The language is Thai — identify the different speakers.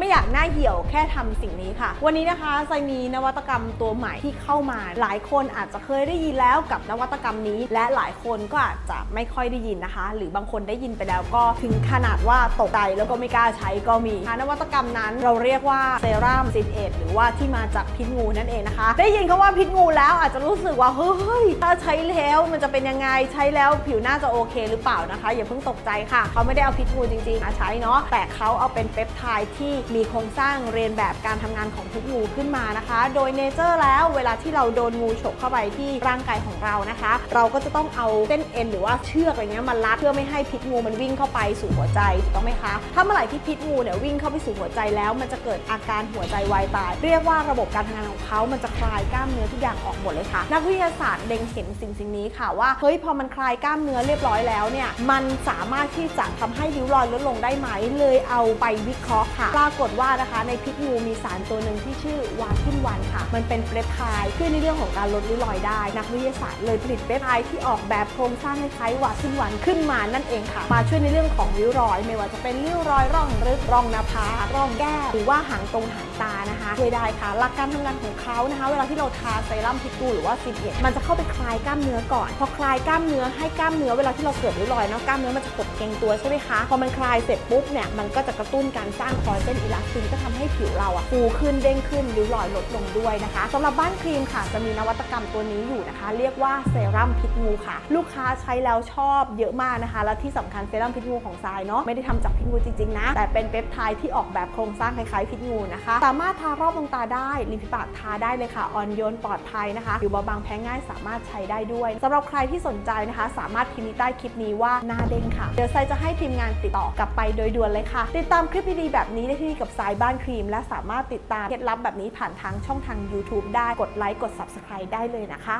Speaker 1: ไม่อยากหน้าเหี่ยวแค่ทำสิ่งนี้ค่ะ วันนี้นะคะไซมีนวัตกรรมตัวใหม่ที่เข้ามา หลายคนอาจจะเคยได้ยินแล้วกับนวัตกรรมนี้ และหลายคนก็อาจจะไม่ค่อยได้ยินนะคะ หรือบางคนได้ยินไปแล้วก็ถึงขนาดว่าตกใจแล้วก็ไม่กล้าใช้ก็มีนวัตกรรมนั้นเราเรียกว่าเซรั่มซินเอทหรือว่าที่มาจากพิษงูนั่นเองนะคะ ได้ยินคำว่าพิษงูแล้วอาจจะรู้สึกว่าเฮ้ยถ้าใช้แล้วมันจะเป็นยังไงใช้แล้วผิวหน้าจะโอเคหรือเปล่านะคะ อย่าเพิ่งตกใจค่ะ เขาไม่ได้เอาพิษงูจริงๆมาใช้เนาะแต่เขาเอาเป็นเปปไทด์ที่มีโครงสร้างเรียนแบบการทำงานของพิษงูขึ้นมานะคะ โดยเนเจอร์แล้วเวลาที่เราโดนงูฉกเข้าไปที่ร่างกายของเรานะคะ เราก็จะต้องเอาเส้นเอ็นหรือว่าเชือกอะไรเงี้ยมารัดเพื่อไม่ให้พิษงูมันวิ่งเข้าไปสู่หัวใจถูกต้องไหมคะ ถ้าเมื่อไหร่ที่พิษงูเนี่ยวิ่งเข้าไปสู่หัวใจแล้ว มันจะเกิดอาการหัวใจวายตาย เรียกว่าระบบการทำงานของเขามันจะคลายกล้ามเนื้อทุกอย่างออกหมดเลยค่ะ นักวิทยาศาสตร์เล็งเห็นสิ่งสิ่งนี้ค่ะว่าเฮ้ยพอมันคลายกล้ามเนื้อเรียบร้อยแล้วเนี่ยมันสามารถที่จะทำให้ริ้วรอยลดลงได้ไหมเลยเอาไปวิเคราะห์ค่ะปรากฏว่านะคะในพิษงูมีสารตัวหนึ่งที่ชื่อวาคินวันค่ะ มันเป็นเปปไทด์ช่วยในเรื่องของการลดริ้วรอยได้ นักวิทยาศาสตร์เลยผลิตเปปไทด์ที่ออกแบบโครงสร้างคล้ายวาคินวันขึ้นมานั่นเองค่ะ มาช่วยในเรื่องของริ้วรอย ไม่ว่าจะเป็นริ้วรอยร่องรึกร่องหน้าผากร่องแก้มหรือว่าหางตรงหางตานะคะช่วยได้ค่ะ หลักการทำงานของเขานะคะ เวลาที่เราทาเซรั่มพิษงูหรือว่าซินเอทมันจะเข้าไปคลายกล้ามเนื้อก่อน พอคลายกล้ามเนื้อให้กล้ามเนื้อเวลาที่เราเกิดริ้วรอยเนาะกล้ามเนื้อมันจะกดเกร็งตัวใช่ไหมคะพอมันคลายเสร็จปุ๊บเนี่ยมันก็จะกระตุ้นการสร้างคอลลาเจนอิลาสตินก็ทำให้ผิวเราอะฟูขึ้นเด้งขึ้นริ้วรอยลดลงด้วยนะคะสำหรับบ้านครีมค่ะจะมีนวัตกรรมตัวนี้อยู่นะคะ เรียกว่าเซรั่มพิษงูค่ะ ลูกค้าใช้แล้วชอบเยอะมากนะคะ และที่สำคัญเซรั่มพิษงูของทรายเนาะไม่ได้ทำจากพิษงูจริงๆนะ แต่เป็นเปปไทด์ที่ออกแบบโครงสร้างคล้ายๆพิษงูนะคะ สามารถทารอบดวงตาได้ริมฝีปากทาได้เลยค่ะ อ่อนโยนปลอดภัยนะคะผิวเบาบางแพ้ง่ายสามารถใช้ได้ด้วยสำหรับใครที่สนใจนะคะ สามารถพิมพ์ใต้คลิปนี้ว่าหน้าเด้งค่ะ เดี๋ยวทรายจะให้ทีมงานติดต่อกลับไปโดยด่วนเลยค่ะ ติดตามคลิปดีๆแบบนี้ได้ที่กับสายบ้านครีม และสามารถติดตามเคล็ดลับแบบนี้ผ่านทางช่องทาง YouTube ได้กดไลค์กด Subscribe ได้เลยนะคะ